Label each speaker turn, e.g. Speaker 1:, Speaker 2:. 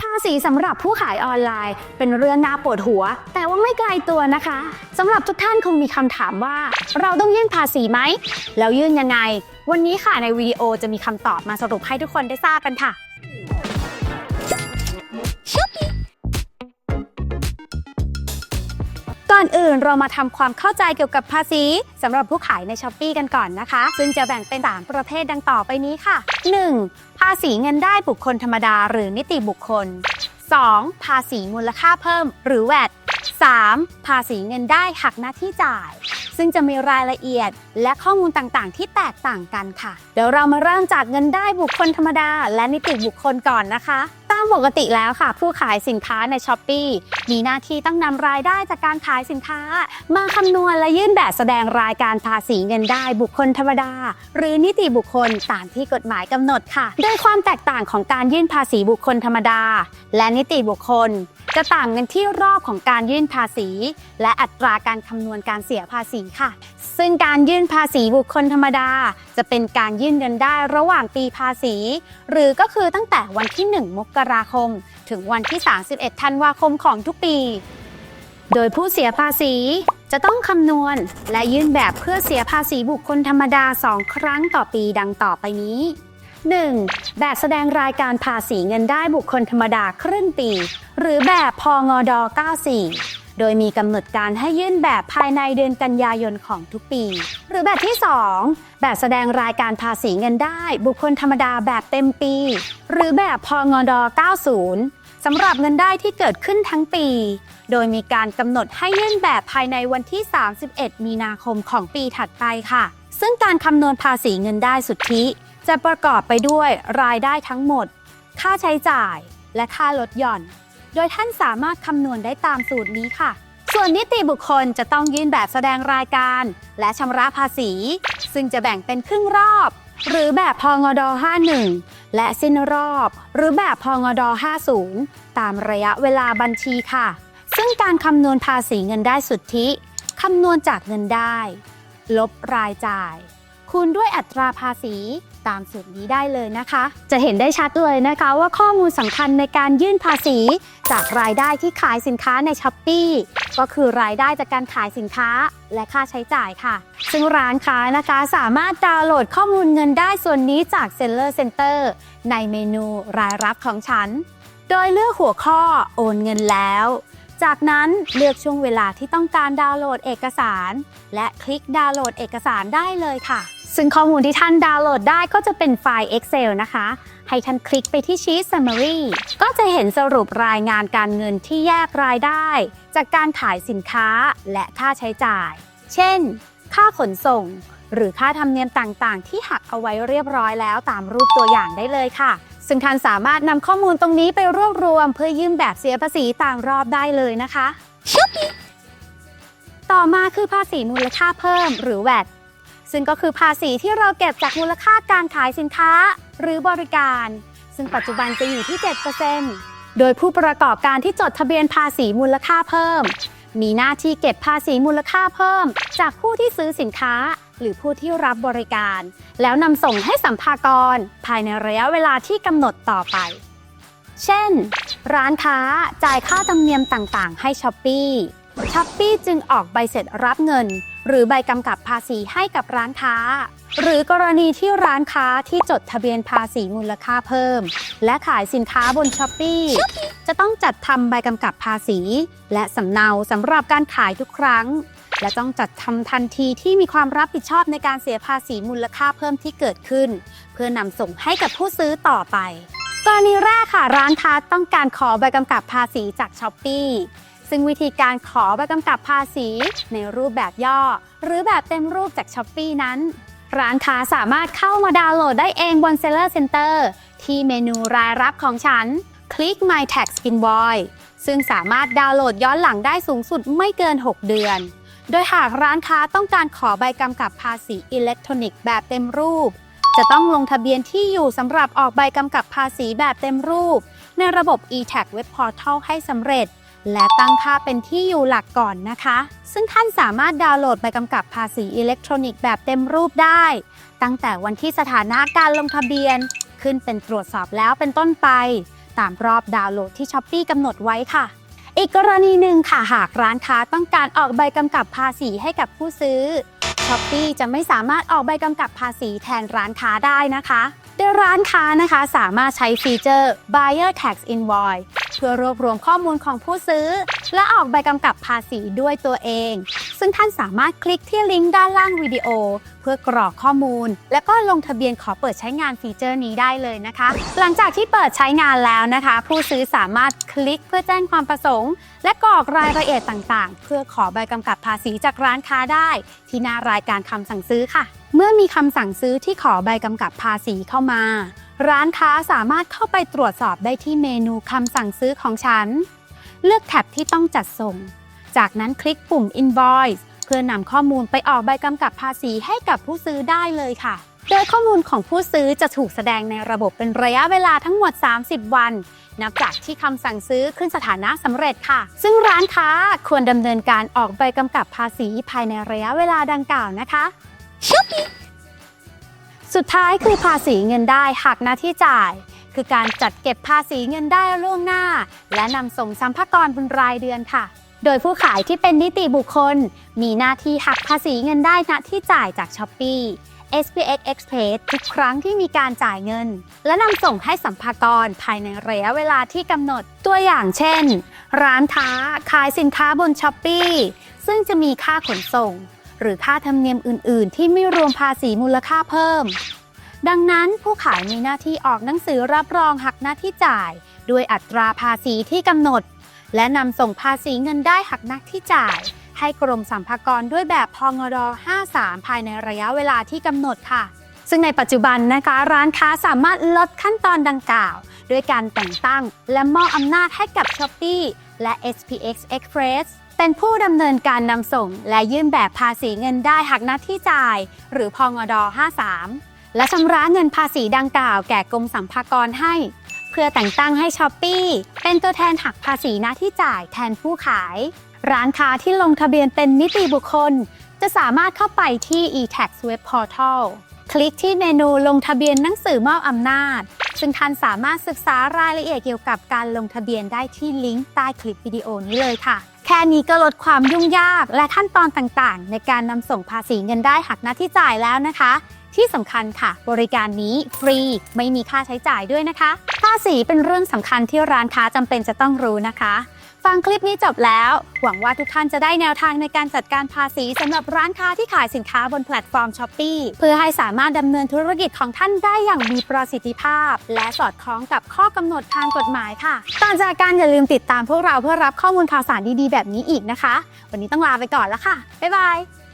Speaker 1: ภาษีสำหรับผู้ขายออนไลน์ เป็นเรื่องน่าปวดหัว แต่ว่าไม่ไกลตัวนะคะสำหรับทุกท่านคงมีคำถามว่า เราต้องยื่นภาษีไหมแล้วยื่นยังไง วันนี้ค่ะในวิดีโอจะมีคำตอบมาสรุปให้ทุกคนได้ทราบกันค่ะ ก่อนอื่นเรามาทำความเข้าใจเกี่ยวกับภาษีสำหรับผู้ขายในช้อปปีกันก่อนนะคะ ซึ่งจะแบ่งเป็น 3 ประเภทดังต่อไปนี้ค่ะ 1. ภาษีเงินได้บุคคลธรรมดา หรือนิติบุคคล 2. ภาษีมูลค่าเพิ่ม หรือ VAT 3. ภาษีเงินได้หักหน้าที่จ่าย ซึ่งจะมีรายละเอียดและข้อมูลต่างๆ ที่แตกต่างกันค่ะ เดี๋ยวเรามาเริ่มจากเงินได้บุคคลธรรมดา และนิติบุคคลก่อนนะคะ ปกติแล้วค่ะ ผู้ขายสินค้าในช้อปปีมีหน้าที่ต้องนำรายได้จากการขายสินค้า มาคำนวณและยื่นแบบแสดงรายการภาษีเงินได้บุคคลธรรมดา หรือนิติบุคคลตามที่กฎหมายกำหนดค่ะ โดยความแตกต่างของการยื่นภาษีบุคคลธรรมดา และนิติบุคคล จะต่างกันที่รอบของการยื่นภาษี และอัตราการคำนวณการเสียภาษีค่ะ ซึ่งการยื่นภาษีบุคคลธรรมดา จะเป็นการยื่นเงินได้ระหว่างปีภาษี หรือก็คือตั้งแต่วันที่ 1 มกราคม ถึงวันที่ 31 ธันวาคมของทุกปี โดยผู้เสียภาษีจะต้องคำนวณ และยื่นแบบเพื่อเสียภาษีบุคคลธรรมดา 2 ครั้งต่อปีดังต่อไปนี้ 1. แบบแสดงรายการภาษีเงินได้บุคคลธรรมดาครึ่งปี หรือแบบพงด94 โดยมีกำหนดการให้ยื่นแบบภายในเดือนกันยายนของทุกปี หรือแบบที่ 2 แบบแสดงรายการภาษีเงินได้ บุคคลธรรมดาแบบเต็มปี หรือแบบพงด90สำหรับเงินได้ที่เกิดขึ้นทั้งปี โดยมีการกำหนดให้ยื่นแบบภายในวันที่ 31 มีนาคมของปีถัดไปค่ะ ซึ่งการคำนวณภาษีเงินได้สุทธิ จะประกอบไปด้วยรายได้ทั้งหมด ค่าใช้จ่าย และค่าลดหย่อน โดยท่านสามารถคำนวณได้ตามสูตรนี้ค่ะ ส่วนนิติบุคคลจะต้องยื่นแบบแสดงรายการ และชำระภาษี ซึ่งจะแบ่งเป็นครึ่งรอบ หรือแบบพงด51 และสิ้นรอบ หรือแบบพงด50 ตามระยะเวลาบัญชีค่ะ ซึ่งการคำนวณภาษีเงินได้สุทธิคำนวณจากเงินได้ ลบรายจ่าย คูณด้วยอัตราภาษีตามสูตรนี้ได้เลยนะคะ จะเห็นได้ชัดเลยนะคะว่าข้อมูลสำคัญในการยื่นภาษี จากรายได้ที่ขายสินค้าในช้อปปีก็คือรายได้จากการขายสินค้าและค่าใช้จ่ายค่ะ ซึ่งร้านค้านะคะสามารถดาวน์โหลดข้อมูลเงินได้ส่วนนี้จาก Seller Center ในเมนูรายรับของฉัน โดยเลือกหัวข้อโอนเงินแล้ว จากนั้นเลือกช่วงเวลาที่ต้องการดาวน์โหลดเอกสาร และคลิกดาวน์โหลดเอกสารได้เลยค่ะ ซึ่งข้อมูลที่ท่านดาวน์โหลดได้ก็จะเป็นไฟล์ Excel นะคะ ให้ท่านคลิกไปที่ Sheet Summary ก็จะเห็นสรุปรายงานการเงินที่แยกรายได้ จากการขายสินค้าและค่าใช้จ่าย เช่น ค่าขนส่ง หรือค่าธรรมเนียมต่างๆ ที่หักเอาไว้เรียบร้อยแล้วตามรูปตัวอย่างได้เลยค่ะ ซึ่งท่านสามารถนำข้อมูลตรงนี้ไปรวบรวม เพื่อยื่นแบบเสียภาษีตามรอบได้เลยนะคะ ต่อมาคือภาษีมูลค่าเพิ่ม หรือ VAT ซึ่งก็คือภาษีที่เราเก็บจากมูลค่าการขายสินค้าหรือบริการ ซึ่งปัจจุบันจะอยู่ที่ 7%โดยผู้ประกอบการที่จดทะเบียนภาษีมูลค่าเพิ่ม มีหน้าที่เก็บภาษีมูลค่าเพิ่ม จากผู้ที่ซื้อสินค้า หรือผู้ที่รับบริการ แล้วนำส่งให้สัมภากร ภายในระยะเวลาที่กำหนดต่อไป เช่น ร้านค้าจ่ายค่าธรรมเนียมต่างๆ ให้ช้อปปี้ช้อปปี้จึงออกใบเสร็จรับเงิน หรือใบกำกับภาษีให้กับร้านค้า หรือกรณีที่ร้านค้าที่จดทะเบียนภาษีมูลค่าเพิ่ม และขายสินค้าบนช้อปปี้จะต้องจัดทำใบกำกับภาษี และสำเนาสำหรับการขายทุกครั้ง และต้องจัดทำทันทีที่มีความรับผิดชอบในการเสียภาษีมูลค่าเพิ่มที่เกิดขึ้น เพื่อนำส่งให้กับผู้ซื้อต่อไป กรณีแรกค่ะร้านค้าต้องการขอใบกำกับภาษีจากช้อปปีซึ่งวิธีการขอใบกำกับภาษีในรูปแบบย่อ หรือแบบเต็มรูปจากช้อปปีนั้น ร้านค้าสามารถเข้ามาดาวน์โหลดได้เองบน Seller Center ที่เมนูรายรับของฉัน คลิก My Tax Invoice ซึ่งสามารถดาวน์โหลดย้อนหลังได้สูงสุดไม่เกิน 6 เดือน โดยหากร้านค้าต้องการขอใบกำกับภาษีอิเล็กทรอนิกส์แบบเต็มรูป จะต้องลงทะเบียนที่อยู่สำหรับออกใบกำกับภาษีแบบเต็มรูป ในระบบ e-tax Web Portal ให้สำเร็จ และตั้งค่าเป็นที่อยู่หลักก่อนนะคะ ซึ่งท่านสามารถดาวน์โหลดใบกำกับภาษีอิเล็กทรอนิกส์แบบเต็มรูปได้ ตั้งแต่วันที่สถานะการลงทะเบียน ขึ้นเป็นตรวจสอบแล้วเป็นต้นไป ตามรอบดาวน์โหลดที่ช้อปปีกำหนดไว้ค่ะ อีกกรณีหนึ่งค่ะหากร้านค้าต้องการออกใบกำกับภาษีให้กับผู้ซื้อช้อปปีจะไม่สามารถออกใบกำกับภาษีแทนร้านค้าได้นะคะโดยร้านค้านะคะสามารถใช้ฟีเจอร์ Buyer Tax Invoice เพื่อรวบรวมข้อมูลของผู้ซื้อ และออกใบกำกับภาษีด้วยตัวเอง ซึ่งท่านสามารถคลิกที่ลิงก์ด้านล่างวิดีโอ เพื่อกรอกข้อมูล และก็ลงทะเบียนขอเปิดใช้งานฟีเจอร์นี้ได้เลยนะคะ หลังจากที่เปิดใช้งานแล้วนะคะ ผู้ซื้อสามารถคลิกเพื่อแจ้งความประสงค์ และกรอกรายละเอียดต่างๆ เพื่อขอใบกำกับภาษีจากร้านค้าได้ ที่หน้ารายการคำสั่งซื้อค่ะ เมื่อมีคำสั่งซื้อที่ขอใบกำกับภาษีเข้ามา ร้านค้าสามารถเข้าไปตรวจสอบได้ที่เมนูคำสั่งซื้อของฉัน เลือกแท็บที่ต้องจัดส่ง จากนั้นคลิกปุ่ม Invoice เพื่อนำข้อมูลไปออกใบกำกับภาษีให้กับผู้ซื้อได้เลยค่ะ โดยข้อมูลของผู้ซื้อจะถูกแสดงในระบบเป็นระยะเวลาทั้งหมด 30 วัน นับจากที่คำสั่งซื้อขึ้นสถานะสำเร็จค่ะ ซึ่งร้านค้าควรดำเนินการออกใบกำกับภาษีภายในระยะเวลาดังกล่าวนะคะชุบสุดท้ายคือภาษีเงินได้หักหน้าที่จ่าย คือการจัดเก็บภาษีเงินได้ล่วงหน้า และนำส่งสัมภากรเป็นรายเดือนค่ะ โดยผู้ขายที่เป็นนิติบุคคล มีหน้าที่หักภาษีเงินได้ณที่จ่ายจาก s h อ p e e SPX Express ทุกครั้งที่มีการจ่ายเงิน และนำส่งให้สัมภากรภายในระยะเวลาที่กำหนดตัวอย่างเช่น ร้านค้าขายสินค้าบน s h อ p e e ซึ่งจะมีค่าขนส่ง หรือค่าธรรมเนียมอื่น ๆ ที่ไม่รวมภาษีมูลค่าเพิ่ม ดังนั้นผู้ขายมีหน้าที่ออกหนังสือรับรองหักหน้าที่จ่าย ด้วยอัตราภาษีที่กำหนด และนำส่งภาษีเงินได้หักน้าที่จ่าย ให้กรมสรรพากรด้วยแบบพงด53 ภายในระยะเวลาที่กำหนดค่ะ ซึ่งในปัจจุบันนะคะร้านค้าสามารถลดขั้นตอนดังกล่าว ด้วยการแต่งตั้งและมอบอำนาจให้กับ s h อ p e e และ SPX Express เป็นผู้ดำเนินการนำส่ง และยื่นแบบภาษีเงินได้หักหน้าที่จ่าย หรือพงด53 และชำระเงินภาษีดังกล่าวแก่กรมสรรพากรให้ พื่อแต่งตั้งให้ช้อปปีเป็นตัวแทนหักภาษีหน้าที่จ่ายแทนผู้ขาย ร้านค้าที่ลงทะเบียนเป็นนิติบุคคล จะสามารถเข้าไปที่ e-tax web portal คลิกที่เมนูลงทะเบียนหนังสือมอบอำนาจ ซึ่งท่านสามารถศึกษารายละเอียดเกี่ยวกับการลงทะเบียนได้ที่ลิงก์ใต้คลิปวิดีโอนี้เลยค่ะ แค่นี้ก็ลดความยุ่งยากและขั้นตอนต่างๆ ในการนำส่งภาษีเงินได้หักหน้าที่จ่ายแล้วนะคะ ที่สำคัญค่ะ บริการนี้ฟรี ไม่มีค่าใช้จ่ายด้วยนะคะาษีเป็นเรื่องสำคัญที่ร้านค้าจำเป็นจะต้องรู้นะคะ ฟังคลิปนี้จบแล้ว หวังว่าทุกท่านจะได้แนวทางในการจัดการภาษีสำหรับร้านค้าที่ขายสินค้าบนแพลตฟอร์ม s h อ p e e เพื่อให้สามารถดำเนินธุรกิจของท่านได้อย่างมีประสิทธิภาพ และสอดคล้องกับข้อกำหนดทางกฎหมายค่ะก่อนจากการอย่าลืมติดตามพวกเราเพื่อรับข้อมูลข่าวสารดีๆ แบบนี้อีกนะคะ วันนี้ต้องลาไปก่อนแล้วค่ะบ๊ายบาย